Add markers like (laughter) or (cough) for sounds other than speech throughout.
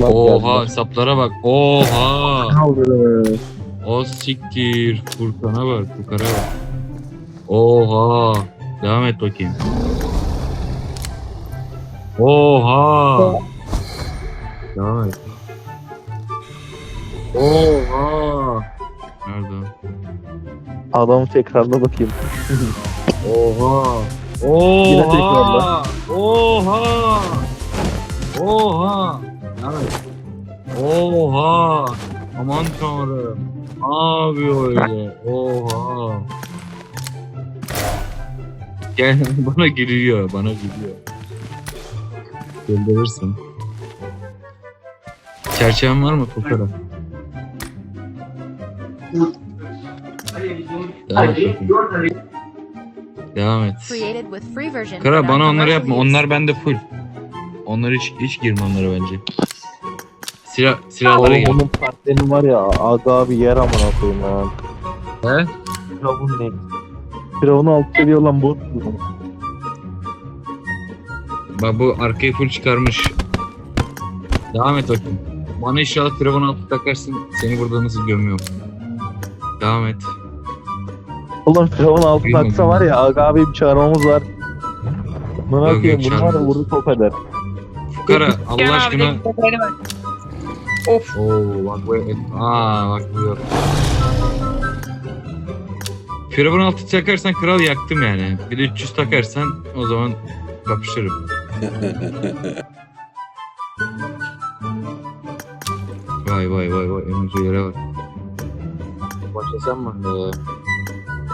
Lan Oha geldiler. hesaplara bak. Oha. O siktir. Furkan'a bak. Furkan'a bak. Oha. Devam et bakayım. Oha. Devam et. Oha. Nerede? o? Adamı tekrarla bakayım. (laughs) Oha. Yine Oha. tekrarla. Oha. Oha. Evet. Oha. Aman tanrım. Abi öyle. Oha. Gel (laughs) bana gülüyor. Bana gülüyor. Gönderirsin. Çerçeven var mı Fukara? Devam et. bakayım. Devam et. Kara bana onları yapma. Onlar bende full. Onlar hiç hiç girme onlara bence. Silah silahlara Oğlum gir. bunun partneri var ya aga abi yer amına koyayım lan. He? Firavun ne? Firavun alt seviye olan bot bu. Bak bu arkayı full çıkarmış. Devam et bakayım. Bana inşallah Firavun altı takarsın. Seni burada nasıl gömüyorum. Devam et. Oğlum Firavun altı Duymadım taksa var ya aga abi bir çağırmamız var. Bana Yok, koyayım yok, bunu var ya çağırmaz. vurdu top eder. Fukara Allah abi aşkına. bak. Of. Oo bak bu Aa bak bu yok. Firavun altı takarsan kral yaktım yani. Bir de 300 takarsan o zaman kapışırım. (laughs) Vay vay vay vay emoji'lere bak. Başlasam mı? Ee,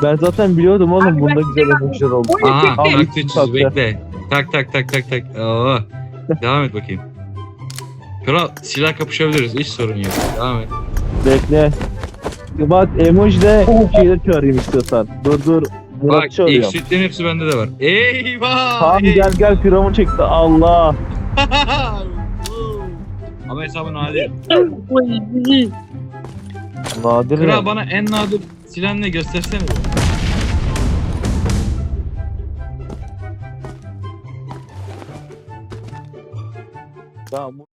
Ben zaten biliyordum oğlum Abi bunda ben- güzel emojiler oldu. Oy, Aha çekti. Çiz bekle. Tak tak tak tak tak. Oo. Devam et bakayım. Kral silah kapışabiliriz hiç sorun yok. Devam et. Bekle. Bak emoji de şeyde çağırayım istiyorsan. Dur dur. Bak Murat çağırıyorum. sütlerin hepsi bende de var. Eyvah! Tamam gel gel Firavun çekti Allah. (laughs) Ama hesabı nadir. Nadir Kral bana en nadir silah ne göstersene. Tamam.